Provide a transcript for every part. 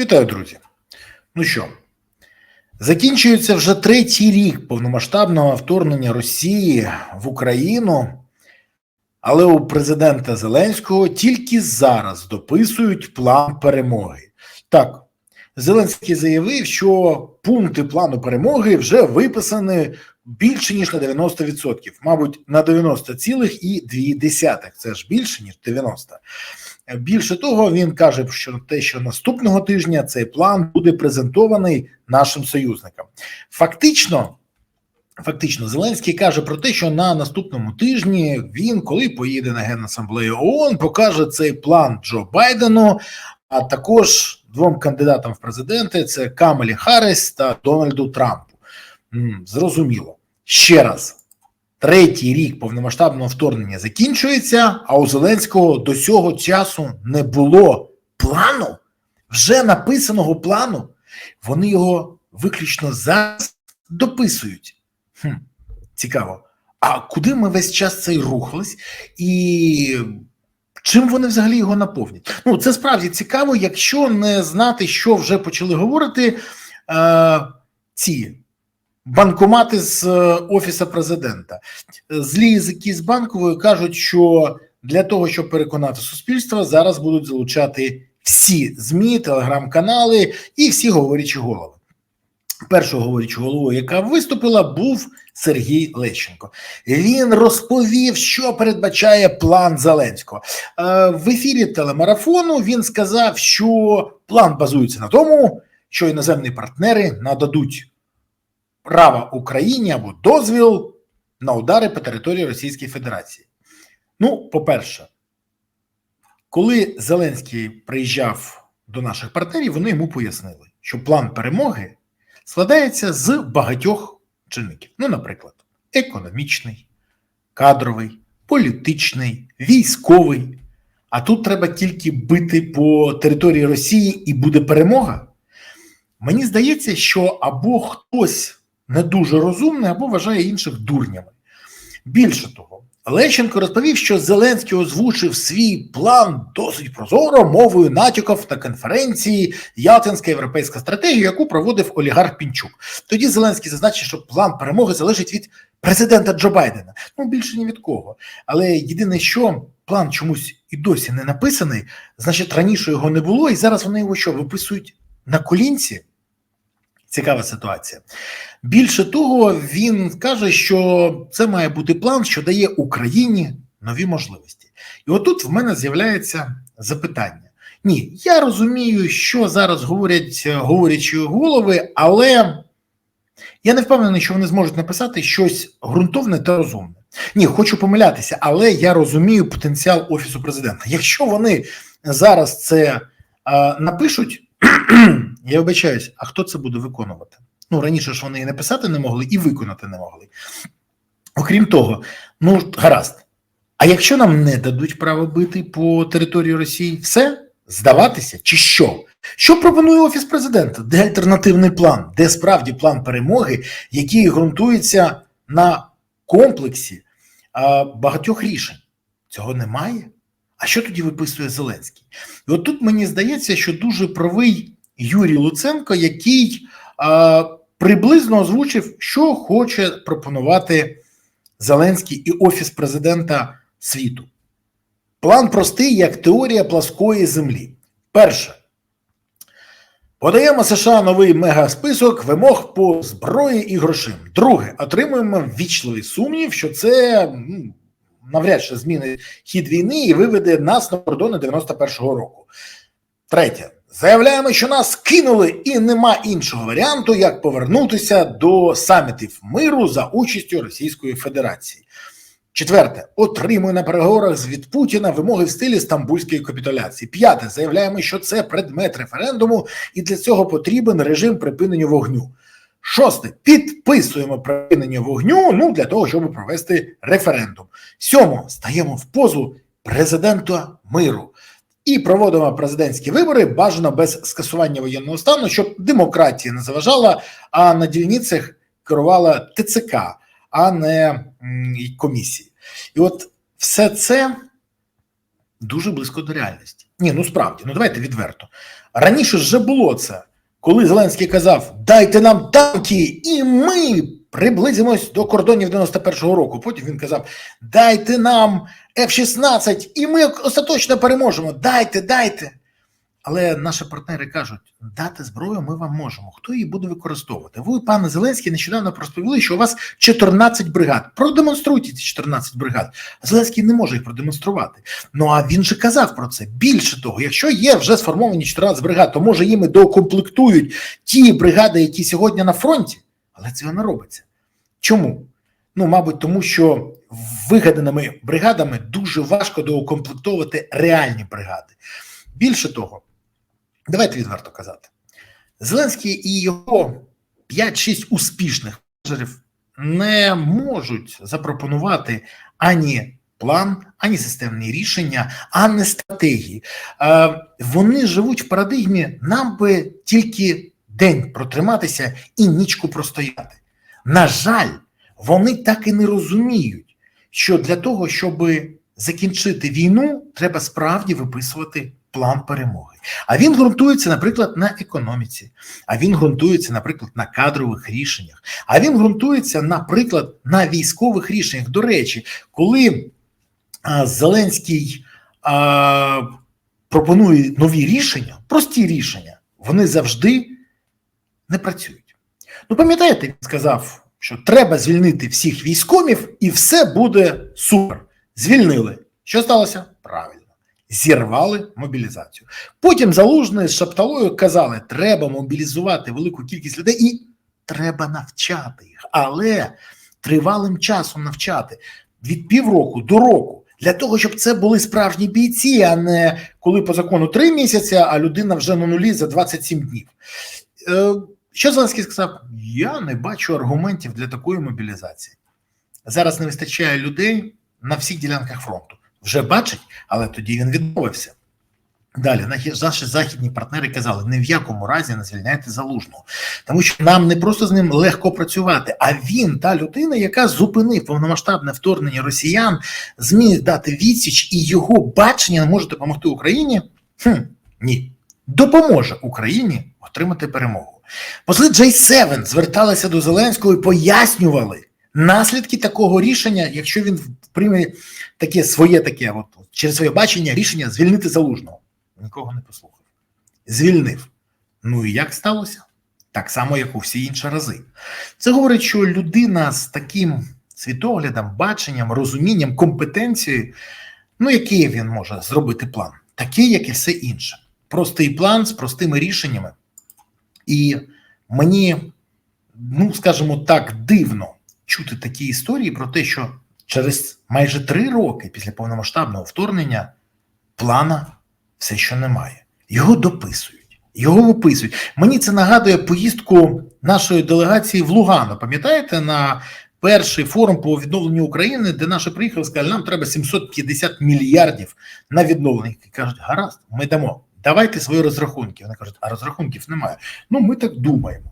Вітаю, друзі. Ну що, закінчується вже третій рік повномасштабного вторгнення Росії в Україну, але у президента Зеленського тільки зараз дописують план перемоги. Так, Зеленський заявив, що пункти плану перемоги вже виписані більше ніж на 90%, мабуть, на 90,2. Це ж більше ніж 90%. Більше того, він каже, що те, що наступного тижня цей план буде презентований нашим союзникам. Фактично, фактично, Зеленський каже про те, що на наступному тижні він, коли поїде на Генасамблею ООН, покаже цей план Джо Байдену, а також двом кандидатам в президенти: це Камалі Харріс та Дональду Трампу. Зрозуміло. Ще раз. Третій рік повномасштабного вторгнення закінчується, а у Зеленського до цього часу не було плану, вже написаного плану. Вони його виключно зараз дописують. Хм, Цікаво. А куди ми весь час цей рухались? І чим вони взагалі його наповнять? Ну, це справді цікаво, якщо не знати, що вже почали говорити е, ці банкомати з е, офіса президента. Злі язики з банкової кажуть, що для того, щоб переконати суспільство, зараз будуть залучати всі змі, телеграм-канали і всі говорячі голови. Першою говорячою головою, яка виступила, був Сергій Лещенко. Він розповів, що передбачає план Зеленського. Е, В ефірі телемарафону він сказав, що план базується на тому, що іноземні партнери нададуть право Україні або дозвіл на удари по території Російської Федерації. Ну, по-перше, коли Зеленський приїжджав до наших партнерів, вони йому пояснили, що план перемоги складається з багатьох чинників. Ну, наприклад, економічний, кадровий, політичний, військовий. А тут треба тільки бити по території Росії і буде перемога. Мені здається, що або хтось не дуже розумний, або вважає інших дурнями. Більше того, Лещенко розповів, що Зеленський озвучив свій план досить прозоро мовою натяків на конференції Ялтинська європейська стратегія, яку проводив олігарх Пінчук. Тоді Зеленський зазначив, що план перемоги залежить від президента Джо Байдена. Ну більше ні від кого. Але єдине, що план чомусь і досі не написаний, значить раніше його не було, і зараз вони його що виписують на колінці. Цікава ситуація. Більше того, він каже, що це має бути план, що дає Україні нові можливості. І отут в мене з'являється запитання. Ні, я розумію, що зараз говорять говорячі голови, але я не впевнений, що вони зможуть написати щось ґрунтовне та розумне. Ні, хочу помилятися, але я розумію потенціал офісу президента. Якщо вони зараз це е, напишуть. Я вибачаюсь, а хто це буде виконувати? Ну раніше ж вони і написати не могли, і виконати не могли. Окрім того, ну гаразд. А якщо нам не дадуть право бити по території Росії, все здаватися чи що? Що пропонує офіс президента? Де альтернативний план, де справді план перемоги, який ґрунтується на комплексі а, багатьох рішень? Цього немає. А що тоді виписує Зеленський? І от тут мені здається, що дуже правий Юрій Луценко, який а, приблизно озвучив, що хоче пропонувати Зеленський і Офіс президента світу. План простий, як теорія пласкої землі. Перше. Подаємо США новий мегасписок вимог по зброї і грошим. Друге, отримуємо ввічливий сумнів, що це навряд чи змінить хід війни і виведе нас на кордони 91-го року. Третє. Заявляємо, що нас кинули, і нема іншого варіанту, як повернутися до самітів миру за участю Російської Федерації. Четверте, отримує на переговорах від Путіна вимоги в стилі стамбульської капітуляції. П'яте, заявляємо, що це предмет референдуму, і для цього потрібен режим припинення вогню. Шосте, підписуємо припинення вогню ну для того, щоб провести референдум. Сьомо, стаємо в позу президента миру і проводимо президентські вибори бажано без скасування воєнного стану, щоб демократія не заважала, а на дільницях керувала ТЦК, а не комісії. І от все це дуже близько до реальності. Ні, ну справді, ну давайте відверто. Раніше вже було це, коли Зеленський казав: дайте нам танки, і ми приблизимось до кордонів 91-го року. Потім він казав: дайте нам F-16, і ми остаточно переможемо. Дайте, дайте. Але наші партнери кажуть, дати зброю ми вам можемо. Хто її буде використовувати? Ви, пане Зеленський, нещодавно розповіли, що у вас 14 бригад. Продемонструйте ці 14 бригад. Зеленський не може їх продемонструвати. Ну а він же казав про це. Більше того, якщо є вже сформовані 14 бригад, то може їми доукомплектують ті бригади, які сьогодні на фронті, але цього не робиться. Чому? Ну, мабуть, тому що вигаданими бригадами дуже важко доукомплектовувати реальні бригади. Більше того, давайте відверто казати. Зеленський і його 5-6 успішних менеджерів не можуть запропонувати ані план, ані системні рішення, ані стратегії. Е, Вони живуть в парадигмі, нам би тільки день протриматися і нічку простояти. На жаль, вони так і не розуміють, що для того, щоб закінчити війну, треба справді виписувати план перемоги. А він ґрунтується, наприклад, на економіці, а він ґрунтується, наприклад, на кадрових рішеннях, а він ґрунтується, наприклад, на військових рішеннях. До речі, коли а, Зеленський а, пропонує нові рішення, прості рішення, вони завжди не працюють. Ну, пам'ятаєте, він сказав, що треба звільнити всіх військомів, і все буде супер. Звільнили. Що сталося? Зірвали мобілізацію. Потім залужний з Шапталою казали, треба мобілізувати велику кількість людей і треба навчати їх, але тривалим часом навчати від півроку до року. Для того, щоб це були справжні бійці, а не коли по закону три місяці, а людина вже на нулі за 27 днів. Е, що Зеленський сказав? Я не бачу аргументів для такої мобілізації. Зараз не вистачає людей на всіх ділянках фронту. Вже бачить, але тоді він відмовився. Далі наші західні партнери казали: ні в якому разі не звільняйте залужного, тому що нам не просто з ним легко працювати, а він та людина, яка зупинив повномасштабне вторгнення росіян, зміг дати відсіч, і його бачення не може допомогти Україні. Хм, Ні, допоможе Україні отримати перемогу. Посли J7 зверталися до Зеленського і пояснювали наслідки такого рішення, якщо він прийме таке своє таке, от через своє бачення рішення звільнити залужного. Нікого не послухав. Звільнив. Ну і як сталося? Так само, як у всі інші рази. Це говорить, що людина з таким світоглядом, баченням, розумінням, компетенцією, ну який він може зробити план? Такий, як і все інше. Простий план з простими рішеннями. І мені, ну скажімо так, дивно чути такі історії про те, що через майже три роки після повномасштабного вторгнення плана все ще немає. Його дописують, його виписують. Мені це нагадує поїздку нашої делегації в Лугано. Пам'ятаєте, на перший форум по відновленню України, де наші приїхали, сказали, нам треба 750 мільярдів на відновлення. І кажуть, гаразд, ми дамо. Давайте свої розрахунки. Вони кажуть, а розрахунків немає. Ну, ми так думаємо.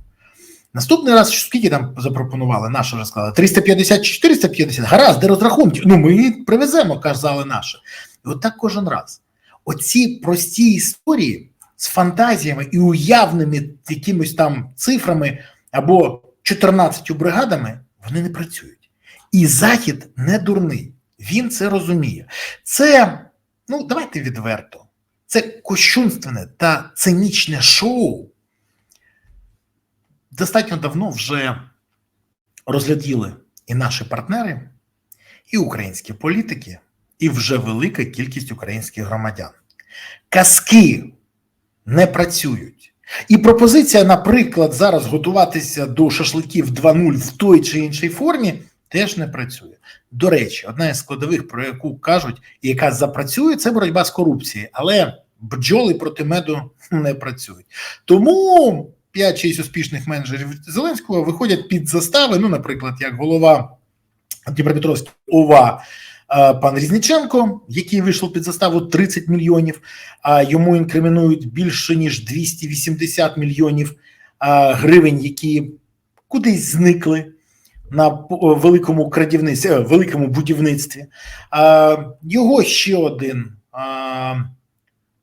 Наступний раз, скільки там запропонували, наші вже сказали, 350 чи 450, гаразд, де розрахунки. Ну, ми привеземо, казали наші. І от так кожен раз. Оці прості історії з фантазіями і уявними якимось там цифрами або 14 бригадами, вони не працюють. І Захід не дурний. Він це розуміє. Це, ну, давайте відверто, це кощунственне та цинічне шоу достатньо давно вже розгляділи і наші партнери, і українські політики, і вже велика кількість українських громадян. Казки не працюють. І пропозиція, наприклад, зараз готуватися до шашликів 2.0 в той чи іншій формі теж не працює. До речі, одна із складових, про яку кажуть, і яка запрацює, це боротьба з корупцією, але бджоли проти меду не працюють. Тому 5-6 успішних менеджерів Зеленського виходять під застави. Ну, наприклад, як голова Дніпропетровської ОВА пан Різниченко, який вийшов під заставу 30 мільйонів, а йому інкримінують більше ніж 280 мільйонів гривень, які кудись зникли. На великому крадівництві, великому будівництві. Його ще один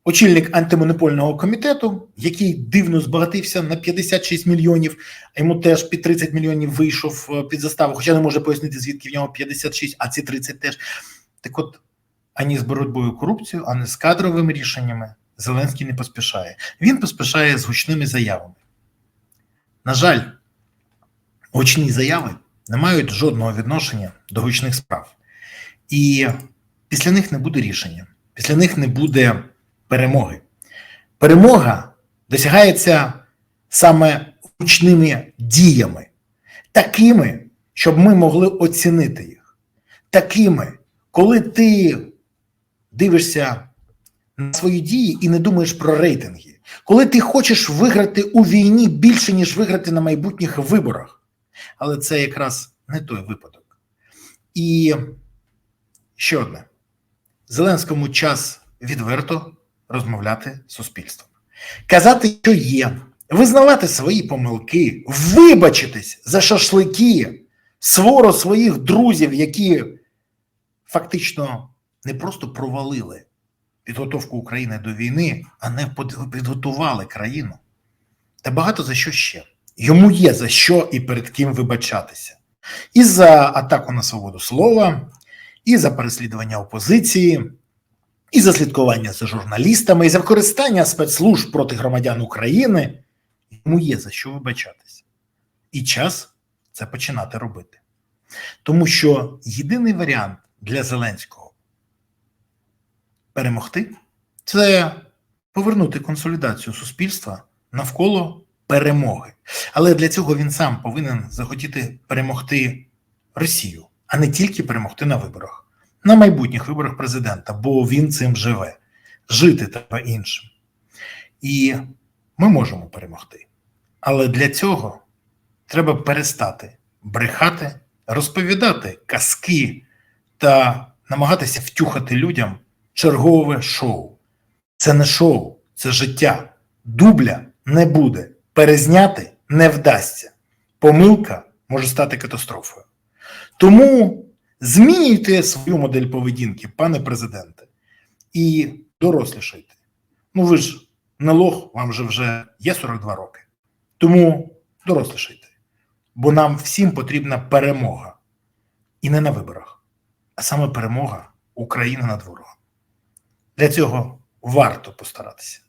очільник антимонопольного комітету, який дивно збагатився на 56 мільйонів, а йому теж під 30 мільйонів вийшов е, під заставу, хоча не може пояснити, звідки в нього 56, а ці 30 теж. Так от, ані з боротьбою корупцією, ані з кадровими рішеннями Зеленський не поспішає. Він поспішає з гучними заявами. На жаль, гучні заяви не мають жодного відношення до гучних справ. І після них не буде рішення, після них не буде перемоги. Перемога досягається саме гучними діями, такими, щоб ми могли оцінити їх, такими, коли ти дивишся на свої дії і не думаєш про рейтинги, коли ти хочеш виграти у війні більше, ніж виграти на майбутніх виборах. Але це якраз не той випадок. І ще одне: Зеленському час відверто розмовляти з суспільством, казати, що є, визнавати свої помилки, вибачитись за шашлики, своро своїх друзів, які фактично не просто провалили підготовку України до війни, а не підготували країну. Та багато за що ще. Йому є за що і перед ким вибачатися. І за атаку на свободу слова, і за переслідування опозиції, і за слідкування за журналістами, і за використання спецслужб проти громадян України. Йому є за що вибачатися. І час це починати робити. Тому що єдиний варіант для Зеленського перемогти це повернути консолідацію суспільства навколо перемоги. Але для цього він сам повинен захотіти перемогти Росію, а не тільки перемогти на виборах, на майбутніх виборах президента, бо він цим живе. Жити треба іншим. І ми можемо перемогти. Але для цього треба перестати брехати, розповідати казки та намагатися втюхати людям чергове шоу. Це не шоу, це життя. Дубля не буде. Перезняти не вдасться. Помилка може стати катастрофою. Тому змінюйте свою модель поведінки, пане президенте, і дорослішайте. Ну ви ж не лох, вам же вже є 42 роки. Тому дорослішайте. Бо нам всім потрібна перемога. І не на виборах, а саме перемога України над ворогом. Для цього варто постаратися.